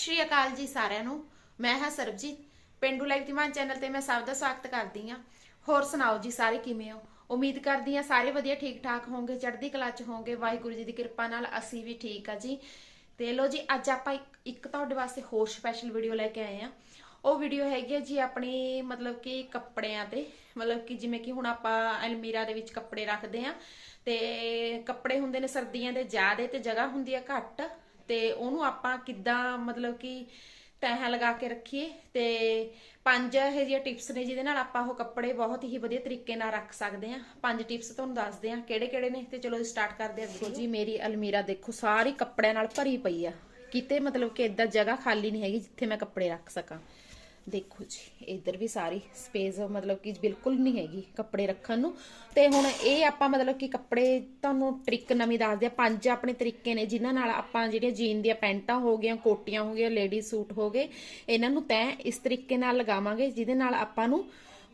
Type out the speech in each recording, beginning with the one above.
ਸ਼੍ਰੀ ਅਕਾਲ ਜੀ ਸਾਰਿਆਂ ਨੂੰ। ਮੈਂ ਹਾਂ ਸਰਬਜੀਤ। ਪਿੰਡੂ ਲਾਈਵ ਧੀਮਾਨ ਚੈਨਲ ਤੇ ਮੈਂ ਸਭ ਦਾ ਸਵਾਗਤ ਕਰਦੀ ਹਾਂ। ਹੋਰ ਸੁਣਾਓ ਜੀ ਸਾਰੇ ਕਿਵੇਂ ਹੋ? ਉਮੀਦ ਕਰਦੀ ਹਾਂ ਸਾਰੇ ਵਧੀਆ ਠੀਕ ਠਾਕ ਹੋਵੋਗੇ ਚੜ੍ਹਦੀ ਕਲਾ ਚ ਹੋਵੋਗੇ ਵਾਹਿਗੁਰੂ ਜੀ ਦੀ ਕਿਰਪਾ ਨਾਲ ਅਸੀਂ ਵੀ ਠੀਕ ਆ ਜੀ। ਤੇ ਲੋ ਜੀ, ਅੱਜ ਆਪਾਂ ਇੱਕ- ਤੁਹਾਡੇ ਵਾਸਤੇ ਹੋਰ ਸਪੈਸ਼ਲ ਵੀਡੀਓ ਲੈ ਕੇ ਆਏ ਆ ਉਹ ਵੀਡੀਓ ਹੈਗੀ ਹੈ ਜੀ ਆਪਣੀ, ਮਤਲਬ ਕਿ ਕੱਪੜਿਆਂ ਤੇ। ਮਤਲਬ ਕਿ ਜਿਵੇਂ ਕਿ ਹੁਣ ਆਪਾਂ ਅਲਮੀਰਾ ਦੇ ਵਿੱਚ ਕੱਪੜੇ ਰੱਖਦੇ ਆ ਤੇ ਕੱਪੜੇ ਹੁੰਦੇ ਨੇ ਸਰਦੀਆਂ ਦੇ ਜ਼ਿਆਦੇ ਤੇ ਜਗ੍ਹਾ ਹੁੰਦੀ ਆ ਘੱਟ। ਤੇ ਉਹਨੂੰ ਆਪਾਂ ਕਿੱਦਾਂ ਮਤਲਬ ਕਿ ਤਹਾਂ ਲਗਾ ਕੇ ਰੱਖੀਏ ਤੇ ਪੰਜ ਇਹ ਜਿਹੀਆਂ ਟਿਪਸ ਨੇ ਜਿਹਦੇ ਨਾਲ ਆਪਾਂ ਉਹ ਕੱਪੜੇ ਬਹੁਤ ਹੀ ਵਧੀਆ ਤਰੀਕੇ ਨਾਲ ਰੱਖ ਸਕਦੇ ਆ ਪੰਜ ਟਿਪਸ ਤੁਹਾਨੂੰ ਦੱਸਦੇ ਆ ਕਿਹੜੇ ਕਿਹੜੇ ਨੇ ਤੇ ਚਲੋ ਸਟਾਰਟ ਕਰਦੇ ਆ ਦੇਖੋ ਜੀ। ਮੇਰੀ ਅਲਮੀਰਾ ਦੇਖੋ, ਸਾਰੀ ਕੱਪੜਿਆਂ ਨਾਲ ਭਰੀ ਪਈ ਆ। ਕਿਤੇ ਮਤਲਬ ਕਿ ਇਦਾਂ ਜਗ੍ਹਾ ਖਾਲੀ ਨਹੀਂ ਹੈਗੀ ਜਿੱਥੇ ਮੈਂ ਕੱਪੜੇ ਰੱਖ ਸਕਾਂ। ਦੇਖੋ ਜੀ, ਇੱਧਰ ਵੀ ਸਾਰੀ ਸਪੇਸ ਮਤਲਬ ਕਿ ਬਿਲਕੁਲ ਨਹੀਂ ਹੈਗੀ ਕੱਪੜੇ ਰੱਖਣ ਨੂੰ। ਤੇ ਹੁਣ ਇਹ ਆਪਾਂ ਮਤਲਬ ਕਿ ਕੱਪੜੇ ਤੁਹਾਨੂੰ ਟ੍ਰਿਕ ਨਵੀਂ ਦੱਸਦੇ ਆ, ਪੰਜ ਆਪਣੇ ਤਰੀਕੇ ਨੇ ਜਿਨ੍ਹਾਂ ਨਾਲ ਆਪਾਂ ਜਿਹੜੀਆਂ ਜੀਨ ਦੀਆਂ ਪੈਂਟਾਂ ਹੋ ਗਈਆਂ, ਕੋਟੀਆਂ ਹੋ ਗਈਆਂ ਲੇਡੀ ਸੂਟ ਹੋ ਗਏ, ਇਹਨਾਂ ਨੂੰ ਤੈਅ ਇਸ ਤਰੀਕੇ ਨਾਲ ਲਗਾਵਾਂਗੇ ਜਿਹਦੇ ਨਾਲ ਆਪਾਂ ਨੂੰ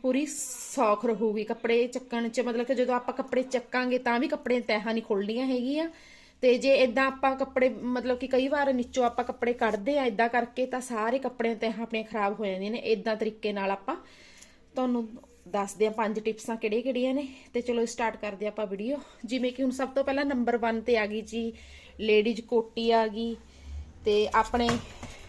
ਪੂਰੀ ਸੌਖ ਰਹੂਗੀ। ਕੱਪੜੇ ਚੱਕਣ 'ਚ ਮਤਲਬ ਕਿ ਜਦੋਂ ਆਪਾਂ ਕੱਪੜੇ ਚੱਕਾਂਗੇ ਤਾਂ ਵੀ ਕੱਪੜੇ ਤੈਹਾਂ ਨਹੀਂ ਖੁੱਲਣੀਆਂ ਹੈਗੀਆਂ। ਤੇ ਜੇ ਇਦਾਂ ਆਪਾਂ ਕੱਪੜੇ, ਮਤਲਬ ਕਿ ਕਈ ਵਾਰ ਨੀਚੋਂ ਆਪਾਂ ਕੱਪੜੇ ਕੱਢਦੇ ਆ ਇਦਾਂ ਕਰਕੇ ਤਾਂ ਸਾਰੇ ਕੱਪੜੇ ਤੇ ਆਪਣੇ ਖਰਾਬ ਹੋ ਜਾਂਦੀਆਂ ਨੇ। ਇਦਾਂ ਤਰੀਕੇ ਨਾਲ ਆਪਾਂ ਤੁਹਾਨੂੰ ਦੱਸਦੇ ਆ ਪੰਜ ਟਿਪਸਾਂ ਕਿਹੜੀਆਂ ਕਿਹੜੀਆਂ ਨੇ। ਤੇ ਚਲੋ ਸਟਾਰਟ ਕਰਦੇ ਆ ਆਪਾਂ ਵੀਡੀਓ ਜਿਵੇਂ ਕਿ ਹੁਣ ਸਭ ਤੋਂ ਪਹਿਲਾਂ ਨੰਬਰ 1 ਤੇ ਆ ਗਈ ਜੀ ਲੇਡੀਜ਼ ਕੋਟੀ ਆ ਗਈ ਤੇ ਆਪਣੇ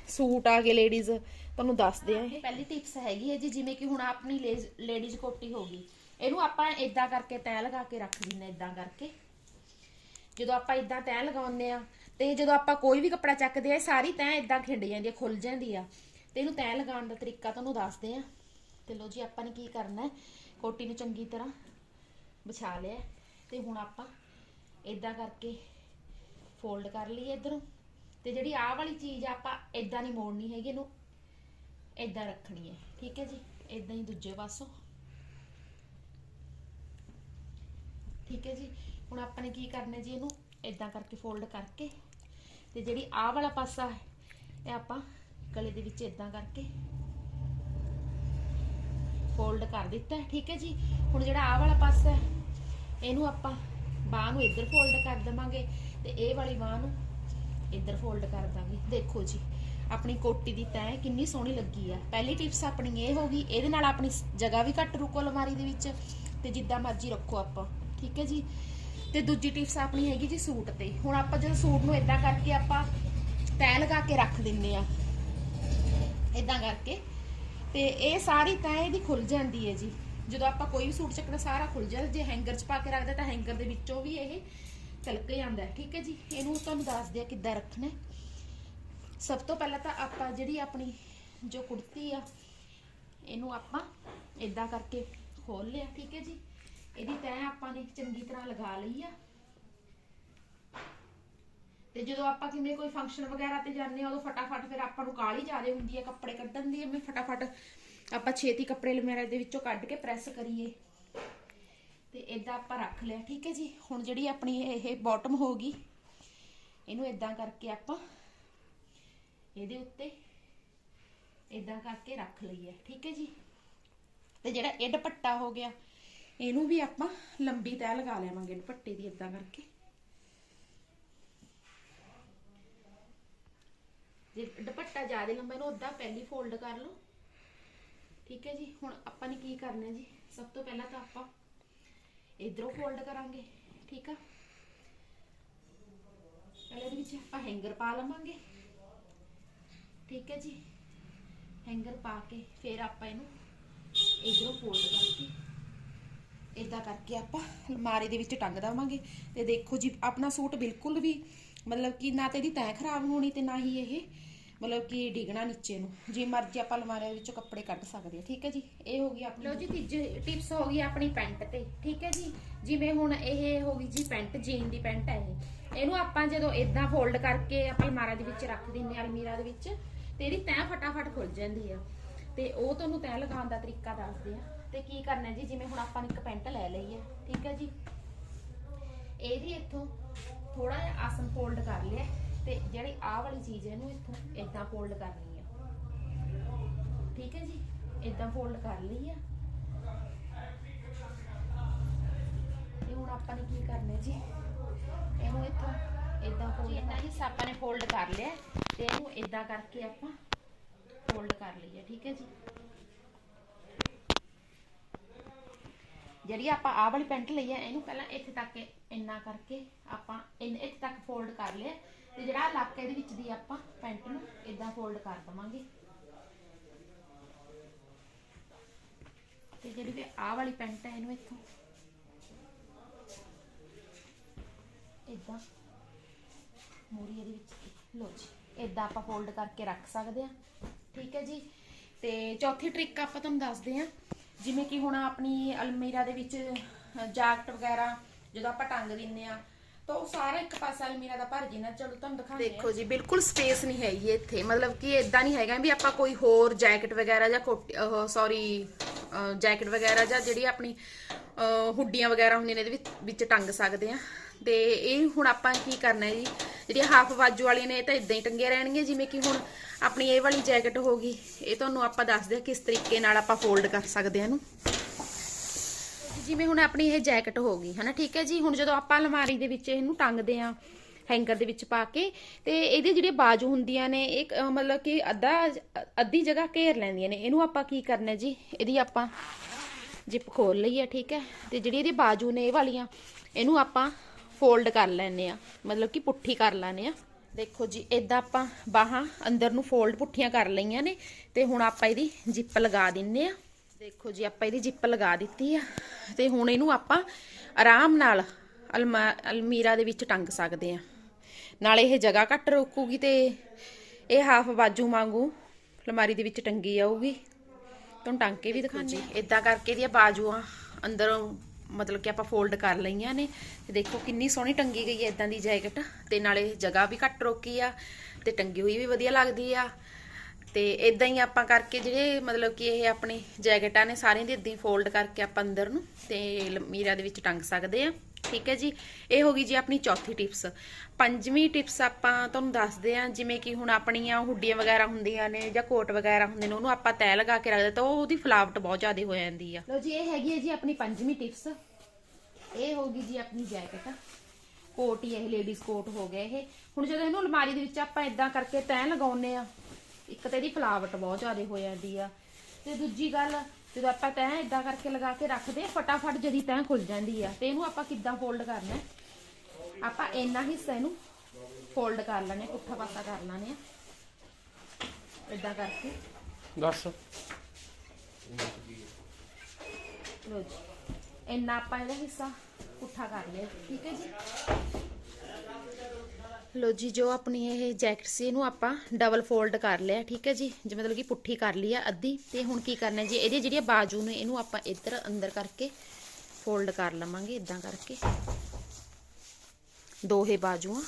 ਸੂਟ ਆ ਗਏ ਲੇਡੀਜ਼ ਤੁਹਾਨੂੰ ਦੱਸਦੇ ਆ ਇਹ। ਪਹਿਲੀ ਟਿਪਸ ਹੈਗੀ ਹੈ ਜੀ, ਜਿਵੇਂ ਕਿ ਹੁਣ ਆਪਣੀ ਲੇਡੀਜ਼ ਕੋਟੀ ਹੋ ਗਈ। ਇਹਨੂੰ ਆਪਾਂ ਇਦਾਂ ਕਰਕੇ ਤੈਅ ਲਗਾ ਕੇ ਰੱਖ ਦਿੰਨੇ ਇਦਾਂ ਕਰਕੇ। ਜਦੋਂ ਆਪਾਂ ਇਦਾਂ ਤੈਅ ਲਗਾਉਂਦੇ ਆ, ਤੇ ਜਦੋਂ ਆਪਾਂ ਕੋਈ ਵੀ ਕੱਪੜਾ ਚੱਕਦੇ ਆ ਸਾਰੀ ਤੈਅ ਇਦਾਂ ਖਿੰਡ ਜਾਂਦੀ ਆ, ਖੁੱਲ ਜਾਂਦੀ ਆ। ਤੇ ਇਹਨੂੰ ਤੈਅ ਲਗਾਉਣ ਦਾ ਤਰੀਕਾ ਤੁਹਾਨੂੰ ਦੱਸਦੇ ਆ। ਤੇ ਲੋ ਜੀ, ਆਪਾਂ ਨੇ ਕੀ ਕਰਨਾ ਹੈ? ਕੋਟੀ ਨੂੰ ਚੰਗੀ ਤਰ੍ਹਾਂ ਵਿਛਾ ਲਿਆ। ਤੇ ਹੁਣ ਆਪਾਂ ਇਦਾਂ ਕਰਕੇ ਫੋਲਡ ਕਰ ਲਈਏ ਇਧਰੋਂ। ਤੇ ਜਿਹੜੀ ਆਹ ਵਾਲੀ ਚੀਜ਼ ਆ, ਆਪਾਂ ਇਦਾਂ ਨਹੀਂ ਮੋੜਨੀ ਹੈਗੀ, ਇਹਨੂੰ ਇਦਾਂ ਰੱਖਣੀ ਹੈ। ਠੀਕ ਹੈ ਜੀ? ਇਦਾਂ ਹੀ ਦੂਜੇ ਪਾਸੋਂ। ਠੀਕ ਹੈ ਜੀ? ਹੁਣ ਆਪਾਂ ਨੇ ਕੀ ਕਰਨਾ ਜੀ ਇਹਨੂੰ? ਇਦਾਂ ਕਰਕੇ ਫੋਲਡ ਕਰਕੇ ਤੇ ਜਿਹੜੀ ਆਹ ਵਾਲਾ ਪਾਸਾ ਹੈ, ਇਹ ਆਪਾਂ ਗਲੇ ਦੇ ਵਿੱਚ ਇਦਾਂ ਕਰਕੇ ਫੋਲਡ ਕਰ ਦਿੱਤਾ ਠੀਕ ਹੈ ਜੀ? ਹੁਣ ਜਿਹੜਾ ਆਹ ਵਾਲਾ ਪਾਸਾ ਹੈ, ਇਹਨੂੰ ਆਪਾਂ ਬਾਹ ਨੂੰ ਇੱਧਰ ਫੋਲਡ ਕਰ ਦਵਾਂਗੇ ਤੇ ਇਹ ਵਾਲੀ ਬਾਹ ਨੂੰ ਇੱਧਰ ਫੋਲਡ ਕਰ ਦਾਂਗੇ ਦੇਖੋ ਜੀ, ਆਪਣੀ ਕੋਟੀ ਦੀ ਤੈਅ ਕਿੰਨੀ ਸੋਹਣੀ ਲੱਗੀ ਆ। ਪਹਿਲੀ ਟਿਪਸ ਆਪਣੀ ਇਹ ਹੋਗੀ ਇਹਦੇ ਨਾਲ ਆਪਣੀ ਜਗ੍ਹਾ ਵੀ ਘੱਟ ਰੁਕੋ ਅਲਮਾਰੀ ਦੇ ਵਿੱਚ ਤੇ ਜਿੱਦਾਂ ਮਰਜ਼ੀ ਰੱਖੋ ਆਪਾਂ, ਠੀਕ ਹੈ ਜੀ? ਤੇ ਦੂਜੀ ਟਿਪਸ ਆਪਣੀ ਹੈਗੀ ਜੀ ਸੂਟ ਤੇ। ਹੁਣ ਆਪਾਂ ਜਦੋਂ ਸੂਟ ਨੂੰ ਇਦਾਂ ਕਰਕੇ ਆਪਾਂ ਤੈਅ ਲਗਾ ਕੇ ਰੱਖ ਦਿੰਨੇ ਆ। ਇਦਾਂ ਕਰਕੇ। ਤੇ ਇਹ ਸਾਰੀ ਤੈਅ ਇਹਦੀ ਖੁੱਲ ਜਾਂਦੀ ਹੈ ਜੀ। ਜਦੋਂ ਆਪਾਂ ਕੋਈ ਵੀ ਸੂਟ ਚੱਕਣਾ ਸਾਰਾ ਖੁੱਲ ਜਾਂਦਾ, ਜੇ ਹੈਂਗਰ 'ਚ ਪਾ ਕੇ ਰੱਖਦੇ ਤਾਂ ਹੈਂਗਰ ਦੇ ਵਿੱਚੋਂ ਵੀ ਇਹ ਤਿਲਕ ਜਾਂਦਾ ਠੀਕ ਹੈ ਜੀ? ਇਹਨੂੰ ਤੁਹਾਨੂੰ ਦੱਸਦੇ ਆ ਕਿੱਦਾਂ ਰੱਖਣਾ ਸਭ ਤੋਂ ਪਹਿਲਾਂ ਤਾਂ ਆਪਾਂ ਜਿਹੜੀ ਆਪਣੀ ਜੋ ਕੁੜਤੀ ਆ, ਇਹਨੂੰ ਆਪਾਂ ਇਦਾਂ ਕਰਕੇ ਖੋਲ ਲਿਆ। ਠੀਕ ਹੈ ਜੀ? ਇਹਦੀ ਤੈਅ ਆਪਾਂ ਨੇ ਚੰਗੀ ਤਰ੍ਹਾਂ ਲਗਾ ਲਈ ਆ। ਤੇ ਜਦੋਂ ਆਪਾਂ ਕਿਵੇਂ ਕੋਈ ਫੰਕਸ਼ਨ ਵਗੈਰਾ ਤੇ ਜਾਂਦੇ ਆ ਉਦੋਂ ਫਟਾਫਟ ਫਿਰ ਆਪਾਂ ਨੂੰ ਕਾਲੀ ਜ਼ਿਆਦੇ ਹੁੰਦੀ ਹੈ ਕੱਪੜੇ ਕੱਢਣ ਦੀ ਐਵੇਂ ਫਟਾਫਟ ਆਪਾਂ ਛੇਤੀ ਕੱਪੜੇ ਲਮੇਰੇ ਦੇ ਵਿੱਚੋਂ ਕੱਢ ਕੇ ਪ੍ਰੈਸ ਕਰੀਏ। ਤੇ ਇਦਾਂ ਆਪਾਂ ਰੱਖ ਲਿਆ, ਠੀਕ ਹੈ ਜੀ? ਹੁਣ ਜਿਹੜੀ ਆਪਣੀ ਇਹ ਬਾਟਮ ਹੋਗੀ ਇਹਨੂੰ ਇਦਾਂ ਕਰਕੇ ਆਪਾਂ ਇਹਦੇ ਉੱਤੇ ਇਦਾਂ ਕਰਕੇ ਰੱਖ ਲਈਏ, ਠੀਕ ਹੈ ਜੀ? ਤੇ ਜਿਹੜਾ ਇਹ ਦੁਪੱਟਾ ਹੋ ਗਿਆ ਇਹਨੂੰ ਵੀ ਆਪਾਂ ਲੰਬੀ ਤੈਅ ਲਗਾ ਲੈਵਾਂਗੇ ਦੁਪੱਟੇ ਦੀ ਇਦਾਂ ਕਰਕੇ। ਜੇ ਦੁਪੱਟਾ ਜ਼ਿਆਦਾ ਲੰਬਾ ਇਹਨੂੰ ਉਦਾਂ ਪਹਿਲੀ ਫੋਲਡ ਕਰ ਲਓ। ਠੀਕ ਹੈ ਜੀ? ਹੁਣ ਆਪਾਂ ਨੇ ਕੀ ਕਰਨਾ ਜੀ? ਸਭ ਤੋਂ ਪਹਿਲਾਂ ਤਾਂ ਆਪਾਂ ਇਧਰੋਂ ਫੋਲਡ ਕਰਾਂਗੇ। ਠੀਕ ਆ? ਪਹਿਲੇ ਇਹਦੇ ਵਿੱਚ ਆਪਾਂ ਹੈਂਗਰ ਪਾ ਲਵਾਂਗੇ। ਠੀਕ ਹੈ ਜੀ? ਹੈਂਗਰ ਪਾ ਕੇ ਫਿਰ ਆਪਾਂ ਇਹਨੂੰ ਇਧਰੋਂ ਫੋਲਡ ਕਰਕੇ ਇਦਾਂ ਕਰਕੇ ਆਪਾਂ ਅਲਮਾਰੀ ਦੇ ਵਿੱਚ ਟੰਗ ਦਵਾਂਗੇ। ਤੇ ਦੇਖੋ ਜੀ, ਆਪਣਾ ਸੂਟ ਬਿਲਕੁਲ ਵੀ ਮਤਲਬ ਕਿ ਨਾ ਤੇ ਇਹਦੀ ਤੈਅ ਖਰਾਬ ਹੋਣੀ ਤੇ ਨਾ ਹੀ ਇਹ ਮਤਲਬ ਕਿ ਡਿਗਣਾ ਨੀਚੇ ਨੂੰ। ਜੇ ਮਰਜ਼ੀ ਆਪਾਂ ਅਲਮਾਰੀ ਵਿੱਚੋਂ ਕੱਪੜੇ ਕੱਢ ਸਕਦੇ ਆ ਠੀਕ ਹੈ ਜੀ? ਇਹ ਹੋ ਗਈ ਆਪਣੀ ਲੋ ਜੀ, ਤੀਜੀ ਟਿਪਸ ਹੋ ਗਈ ਆਪਣੀ ਪੈਂਟ ਤੇ, ਠੀਕ ਹੈ ਜੀ? ਜਿਵੇਂ ਹੁਣ ਇਹ ਹੋ ਗਈ ਜੀ ਪੈਂਟ, ਜੀਨ ਦੀ ਪੈਂਟ ਹੈ ਇਹ। ਇਹਨੂੰ ਆਪਾਂ ਜਦੋਂ ਇਦਾਂ ਫੋਲਡ ਕਰਕੇ ਆਪਾਂ ਅਲਮਾਰਾ ਦੇ ਵਿੱਚ ਰੱਖ ਦਿੰਨੇ ਆ ਅਲਮੀਰਾ ਦੇ ਵਿੱਚ, ਤੇ ਇਹਦੀ ਤੈਅ ਫਟਾਫਟ ਖੁੱਲ ਜਾਂਦੀ ਆ। ਤੇ ਉਹ ਤੁਹਾਨੂੰ ਤੈਅ ਲਗਾਉਣ ਦਾ ਤਰੀਕਾ ਦੱਸਦੇ ਆ। ਤੇ ਕੀ ਕਰਨਾ ਜੀ? ਜਿਵੇਂ ਹੁਣ ਆਪਾਂ ਨੇ ਇੱਕ ਪੈਂਟ ਲੈ ਲਈ ਹੈ ਠੀਕ ਹੈ ਜੀ? ਇਹਦੀ ਇੱਥੋਂ ਥੋੜਾ ਜਿਹਾ ਆਸਨ ਫੋਲਡ ਕਰ ਲਿਆ ਤੇ ਜਿਹੜੀ ਆਹ ਵਾਲੀ ਚੀਜ਼ ਹੈ ਇਹਨੂੰ ਇੱਥੋਂ ਇਦਾਂ ਫੋਲਡ ਕਰਨੀ ਆ। ਠੀਕ ਹੈ ਜੀ? ਇਦਾਂ ਫੋਲਡ ਕਰ ਲਈ ਆ। ਤੇ ਹੁਣ ਆਪਾਂ ਨੇ ਕੀ ਕਰਨਾ ਜੀ? ਇਹਨੂੰ ਇੱਥੋਂ ਇਦਾਂ ਫੋਲਡ ਇੰਨਾ ਹਿੱਸਾ ਆਪਾਂ ਨੇ ਫੋਲਡ ਕਰ ਲਿਆ ਤੇ ਇਹਨੂੰ ਇਦਾਂ ਕਰਕੇ ਆਪਾਂ ਫੋਲਡ ਕਰ ਲਈਏ ਠੀਕ ਹੈ ਜੀ? ਜਿਹੜੀ ਆਪਾਂ ਆਹ ਵਾਲੀ ਪੈਂਟ ਲਈ ਹੈ ਇਹਨੂੰ ਪਹਿਲਾਂ ਇੱਥੇ ਤੱਕ ਇੰਨਾ ਕਰਕੇ ਆਪਾਂ ਇੱਥੇ ਤੱਕ ਫੋਲਡ ਕਰ ਲਿਆ। ਤੇ ਜਿਹੜਾ ਲੱਕ ਇਹਦੇ ਵਿੱਚ ਦੀ ਆਪਾਂ ਪੈਂਟ ਨੂੰ ਇਦਾਂ ਫੋਲਡ ਕਰ ਦਵਾਂਗੇ। ਤੇ ਜਿਹੜੀ ਵੀ ਆਹ ਵਾਲੀ ਪੈਂਟ ਹੈ ਇਹਨੂੰ ਇੱਥੋਂ ਇਦਾਂ ਮੂਰੀ ਇਹਦੇ ਵਿੱਚ ਲੋ ਜੀ ਇਦਾਂ ਆਪਾਂ ਫੋਲਡ ਕਰਕੇ ਰੱਖ ਸਕਦੇ ਆ। ਠੀਕ ਹੈ ਜੀ? ਤੇ ਚੌਥੀ ਟ੍ਰਿਕ ਆਪਾਂ ਤੁਹਾਨੂੰ ਦੱਸਦੇ ਆ। ਜਿਵੇਂ ਕਿ ਹੁਣ ਆਪਣੀ ਅਲਮੀਰਾ ਦੇ ਵਿੱਚ ਜਾਕਟ ਵਗੈਰਾ, ਜਦੋਂ ਆਪਾਂ ਟੰਗ ਦਿੰਨੇ ਆ, ਤਾਂ ਉਹ ਸਾਰਾ ਇੱਕ ਪਾਸਾ ਅਲਮੀਰਾ ਦਾ ਭਰ ਜਿੰਨਾ ਚਲੋ, ਤੁਹਾਨੂੰ ਦਿਖਾਉਂਦੇ ਆ। ਦੇਖੋ ਜੀ, ਬਿਲਕੁਲ ਸਪੇਸ ਨਹੀਂ ਹੈਗੀ ਇੱਥੇ। ਮਤਲਬ ਕਿ ਇਦਾਂ ਨਹੀਂ ਹੈਗਾ ਵੀ ਆਪਾਂ ਕੋਈ ਹੋਰ ਜੈਕਟ ਵਗੈਰਾ ਜਾਂ ਕੋਟੀ ਉਹ ਸੌਰੀ ਜੈਕਟ ਵਗੈਰਾ ਜਾਂ ਜਿਹੜੀ ਆਪਣੀ ਹੁੱਡੀਆਂ ਵਗੈਰਾ ਹੁੰਦੀਆਂ ਨੇ ਇਹਦੇ ਵਿੱਚ ਵਿੱਚ ਟੰਗ ਸਕਦੇ ਆ। ਤੇ ਇਹ ਹੁਣ ਆਪਾਂ ਕੀ ਕਰਨਾ ਹੈ ਜੀ? ਜਿਹੜੀਆਂ ਹਾਫ ਬਾਜੂ ਵਾਲੀਆਂ ਨੇ, ਇਹ ਤਾਂ ਇਦਾਂ ਹੀ ਟੰਗੀਆਂ ਰਹਿਣਗੀਆਂ, ਜਿਵੇਂ ਕਿ ਹੁਣ ਆਪਣੀ ਇਹ ਵਾਲੀ ਜੈਕਟ ਹੋ ਗਈ। ਇਹ ਤੁਹਾਨੂੰ ਆਪਾਂ ਦੱਸਦੇ ਹਾਂ ਕਿਸ ਤਰੀਕੇ ਨਾਲ ਆਪਾਂ ਫੋਲਡ ਕਰ ਸਕਦੇ ਹਾਂ ਇਹਨੂੰ। ਜਿਵੇਂ ਹੁਣ ਆਪਣੀ ਇਹ ਜੈਕਟ ਹੋ ਗਈ, ਹਨਾ, ਠੀਕ ਹੈ ਜੀ? ਹੁਣ ਜਦੋਂ ਆਪਾਂ ਅਲਮਾਰੀ ਦੇ ਵਿੱਚ ਇਹਨੂੰ ਟੰਗਦੇ ਆ ਹੈਂਗਰ ਦੇ ਵਿੱਚ ਪਾ ਕੇ, ਤੇ ਇਹਦੇ ਜਿਹੜੇ ਬਾਜੂ ਹੁੰਦੀਆਂ ਨੇ, ਇਹ ਮਤਲਬ ਕਿ ਅੱਧਾ, ਅੱਧੀ ਜਗ੍ਹਾ ਘੇਰ ਲੈਂਦੀਆਂ ਨੇ। ਇਹਨੂੰ ਆਪਾਂ ਕੀ ਕਰਨਾ ਜੀ? ਇਹਦੀ ਆਪਾਂ ਜਿਪ ਖੋਲ ਲਈ ਹੈ ਠੀਕ ਹੈ? ਤੇ ਜਿਹੜੀ ਇਹਦੀ ਬਾਜੂ ਨੇ ਇਹ ਵਾਲੀਆਂ, ਇਹਨੂੰ ਆਪਾਂ ਫੋਲਡ ਕਰ ਲੈਣੇ ਆ। ਮਤਲਬ ਕਿ ਪੁੱਠੀ ਕਰ ਲੈਣੇ ਆ। ਦੇਖੋ ਜੀ ਇਦਾਂ ਆਪਾਂ ਬਾਹਾਂ ਅੰਦਰ ਨੂੰ ਫੋਲਡ ਪੁੱਠੀਆਂ ਕਰ ਲਈਆਂ ਨੇ ਤੇ ਹੁਣ ਆਪਾਂ ਇਹਦੀ ਜਿੱਪ ਲਗਾ ਦਿੰਨੇ ਆ। ਦੇਖੋ ਜੀ, ਆਪਾਂ ਇਹਦੀ ਜਿੱਪ ਲਗਾ ਦਿੱਤੀ ਆ ਤੇ ਹੁਣ ਇਹਨੂੰ ਆਪਾਂ ਆਰਾਮ ਨਾਲ ਅਲਮਾ, ਅਲਮੀਰਾ ਦੇ ਵਿੱਚ ਟੰਗ ਸਕਦੇ ਆ। ਨਾਲੇ ਇਹ ਜਗ੍ਹਾ ਘੱਟ ਰੋਕੂਗੀ ਤੇ ਇਹ ਹਾਫ ਬਾਜੂ ਵਾਂਗੂ ਅਲਮਾਰੀ ਦੇ ਵਿੱਚ ਟੰਗੀ ਜਾਊਗੀ। ਤੁਹਾਨੂੰ ਟੰਗ ਕੇ ਵੀ ਦਿਖਾਉਂਦੇ ਜੀ ਇਦਾਂ ਕਰਕੇ ਇਹਦੀਆਂ ਬਾਜੂਆਂ ਅੰਦਰੋਂ ਮਤਲਬ ਕਿ ਆਪਾਂ ਫੋਲਡ ਕਰ ਲਈਆਂ ਨੇ। ਤੇ ਦੇਖੋ ਕਿੰਨੀ ਸੋਹਣੀ ਟੰਗੀ ਗਈ ਹੈ ਇਦਾਂ ਦੀ ਜੈਕਟ ਤੇ ਨਾਲੇ ਜਗ੍ਹਾ ਵੀ ਘੱਟ ਰੋਕੀ ਆ, ਤੇ ਟੰਗੀ ਹੋਈ ਵੀ ਵਧੀਆ ਲੱਗਦੀ ਆ। ਤੇ ਇਦਾਂ ਹੀ ਆਪਾਂ ਕਰਕੇ ਜਿਹੜੇ ਮਤਲਬ ਕਿ ਇਹ ਆਪਣੀ ਜੈਕਟਾਂ ਨੇ ਸਾਰੀਆਂ ਦੀ ਇਦਾਂ ਹੀ ਫੋਲਡ ਕਰਕੇ ਆਪਾਂ ਅੰਦਰ ਨੂੰ ਤੇ ਮੀਰਾ ਦੇ ਵਿੱਚ ਟੰਗ ਸਕਦੇ ਆ। ਠੀਕ ਹੈ ਜੀ। ਇਹ ਹੋ ਗਈ ਜੀ ਆਪਣੀ ਚੌਥੀ ਟਿਪਸ ਪੰਜਵੀਂ ਟਿਪਸ ਆਪਾਂ ਤੁਹਾਨੂੰ ਦੱਸਦੇ ਆ ਜਿਵੇਂ ਕਿ ਹੁਣ ਆਪਣੀਆਂ ਹੁੱਡੀਆਂ ਵਗੈਰਾ ਹੁੰਦੀਆਂ ਨੇ ਜਾਂ ਕੋਟ ਵਗੈਰਾ ਹੁੰਦੇ ਨੇ, ਉਹਨੂੰ ਆਪਾਂ ਤੈਅ ਲਗਾ ਕੇ ਰੱਖਦੇ ਤਾਂ ਉਹ ਉਹਦੀ ਫਲਾਵਟ ਬਹੁਤ ਜ਼ਿਆਦਾ ਹੋ ਜਾਂਦੀ ਆ। ਲੋ ਜੀ, ਇਹ ਹੈਗੀ ਹੈ ਜੀ ਆਪਣੀ ਪੰਜਵੀਂ ਟਿਪਸ ਇਹ ਹੋਗੀ ਜੀ ਆਪਣੀ ਜੈਕਟ ਕੋਟ ਹੀ ਇਹ ਲੇਡੀਜ਼ ਕੋਟ ਹੋ ਗਿਆ ਇਹ। ਹੁਣ ਜਦੋਂ ਇਹਨੂੰ ਅਲਮਾਰੀ ਦੇ ਵਿੱਚ ਆਪਾਂ ਇਦਾਂ ਕਰਕੇ ਤੈਅ ਲਗਾਉਨੇ ਆ ਇੱਕ ਤਾਂ ਇਹਦੀ ਫਲਾਵਟ ਬਹੁਤ ਜ਼ਿਆਦਾ ਹੋ ਜਾਂਦੀ ਆ। ਤੇ ਦੂਜੀ ਗੱਲ ਜਦੋਂ ਆਪਾਂ ਤੈਅ ਇਦਾਂ ਕਰਕੇ ਲਗਾ ਕੇ ਰੱਖਦੇ ਆ ਫਟਾਫਟ ਜਦੀ ਤੈਅ ਖੁੱਲ ਜਾਂਦੀ ਆ। ਤੇ ਇਹਨੂੰ ਆਪਾਂ ਕਿੱਦਾਂ ਫੋਲਡ ਕਰਨਾ? ਆਪਾਂ ਇੰਨਾ ਹਿੱਸਾ ਇਹਨੂੰ ਫੋਲਡ ਕਰ ਲੈਣੇ ਪੁੱਠਾ ਪਾਸਾ ਕਰ ਲੈਣੇ ਆ ਇਦਾਂ ਕਰਕੇ। ਦੱਸ। ਲੋ ਜੀ। ਇੰਨਾ ਆਪਾਂ ਇਹਦਾ ਹਿੱਸਾ ਪੁੱਠਾ ਕਰ ਲਿਆ। ਠੀਕ ਹੈ ਜੀ? ਲੋ ਜੀ, ਜੋ ਆਪਣੀ ਇਹ ਜੈਕਟ ਸੀ, ਇਹਨੂੰ ਆਪਾਂ ਡਬਲ ਫੋਲਡ ਕਰ ਲਿਆ, ਠੀਕ ਹੈ ਜੀ? ਜਿਵੇਂ ਮਤਲਬ ਕਿ ਪੁੱਠੀ ਕਰ ਲਈ ਆ ਅੱਧੀ, ਤੇ ਹੁਣ ਕੀ ਕਰਨਾ ਜੀ? ਇਹਦੀ ਜਿਹੜੀਆਂ ਬਾਜੂ ਨੇ, ਇਹਨੂੰ ਆਪਾਂ ਇੱਧਰ ਅੰਦਰ ਕਰਕੇ ਫੋਲਡ ਕਰ ਲਵਾਂਗੇ ਇਦਾਂ ਕਰਕੇ। ਦੋਹੇ ਬਾਜੂਆਂ।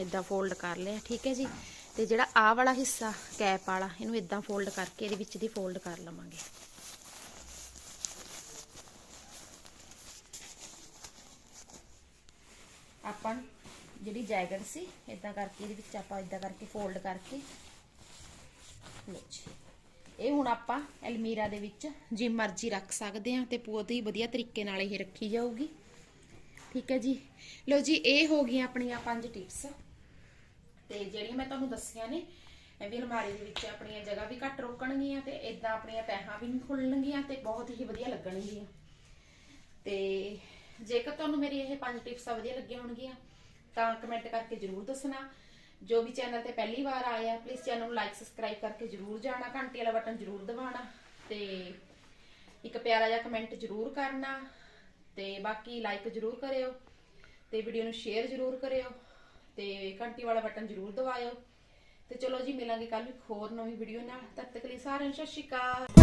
ਇਦਾਂ ਫੋਲਡ ਕਰ ਲਿਆ, ਠੀਕ ਹੈ ਜੀ? ਤੇ ਜਿਹੜਾ ਆ ਵਾਲਾ ਹਿੱਸਾ ਕੈਪ ਵਾਲਾ, ਇਹਨੂੰ ਇਦਾਂ ਫੋਲਡ ਕਰਕੇ ਇਹਦੇ ਵਿੱਚ ਦੀ ਫੋਲਡ ਕਰ ਲਵਾਂਗੇ ਆਪਾਂ ਨੂੰ ਜਿਹੜੀ ਜੈਕਟ ਸੀ ਇਦਾਂ ਕਰਕੇ ਇਹਦੇ ਵਿੱਚ ਆਪਾਂ ਇਦਾਂ ਕਰਕੇ ਫੋਲਡ ਕਰਕੇ ਲੋ ਜੀ। ਇਹ ਹੁਣ ਆਪਾਂ ਅਲਮੀਰਾ ਦੇ ਵਿੱਚ ਜੀ ਮਰਜ਼ੀ ਰੱਖ ਸਕਦੇ ਆ ਤੇ ਬਹੁਤ ਹੀ ਵਧੀਆ ਤਰੀਕੇ ਨਾਲ ਇਹ ਰੱਖੀ ਜਾਊਗੀ। ਠੀਕ ਹੈ ਜੀ। ਲੋ ਜੀ, ਇਹ ਹੋ ਗਈਆਂ ਆਪਣੀਆਂ ਪੰਜ ਟਿਪਸ ਤੇ ਜਿਹੜੀਆਂ ਮੈਂ ਤੁਹਾਨੂੰ ਦੱਸੀਆਂ ਨੇ ਵੀ ਅਲਮਾਰੀ ਦੇ ਵਿੱਚ ਆਪਣੀਆਂ ਜਗ੍ਹਾ ਵੀ ਘੱਟ ਰੋਕਣਗੀਆਂ ਤੇ ਇਦਾਂ ਆਪਣੀਆਂ ਤਹਾਂ ਵੀ ਨਹੀਂ ਖੁੱਲਣਗੀਆਂ ਤੇ ਬਹੁਤ ਹੀ ਵਧੀਆ ਲੱਗਣਗੀਆਂ। ਤੇ ਜੇਕਰ ਤੁਹਾਨੂੰ ਮੇਰੀ ਇਹ ਪੰਜ ਟਿਪਸਾਂ ਵਧੀਆ ਲੱਗੀਆਂ ਹੋਣਗੀਆਂ ਤਾਂ ਕਮੈਂਟ ਕਰਕੇ ਜਰੂਰ ਦੱਸਣਾ। ਜੋ ਵੀ ਚੈਨਲ ਤੇ ਪਹਿਲੀ ਵਾਰ ਆਇਆ ਪਲੀਜ਼ ਚੈਨਲ ਨੂੰ ਲਾਈਕ ਸਬਸਕ੍ਰਾਈਬ ਕਰਕੇ ਜਰੂਰ ਜਾਣਾ। ਘੰਟੀ ਵਾਲਾ ਬਟਨ ਜਰੂਰ ਦਬਾਉਣਾ ਤੇ ਇੱਕ ਪਿਆਰਾ ਜਿਹਾ ਕਮੈਂਟ ਜਰੂਰ ਕਰਨਾ ਤੇ ਬਾਕੀ ਲਾਈਕ ਜਰੂਰ ਕਰਿਓ ਤੇ ਵੀਡੀਓ ਨੂੰ ਸ਼ੇਅਰ ਜਰੂਰ ਕਰਿਓ ਤੇ ਘੰਟੀ ਵਾਲਾ ਬਟਨ ਜਰੂਰ ਦਬਾਇਓ। ਤੇ ਚਲੋ ਜੀ, ਮਿਲਾਂਗੇ ਕੱਲ ਇੱਕ ਹੋਰ ਨਵੀਂ ਵੀਡੀਓ ਨਾਲ। ਤਦ ਤੱਕ ਲਈ ਸਾਰਿਆਂ ਨੂੰ ਸਤਿ ਸ਼੍ਰੀ ਅਕਾਲ।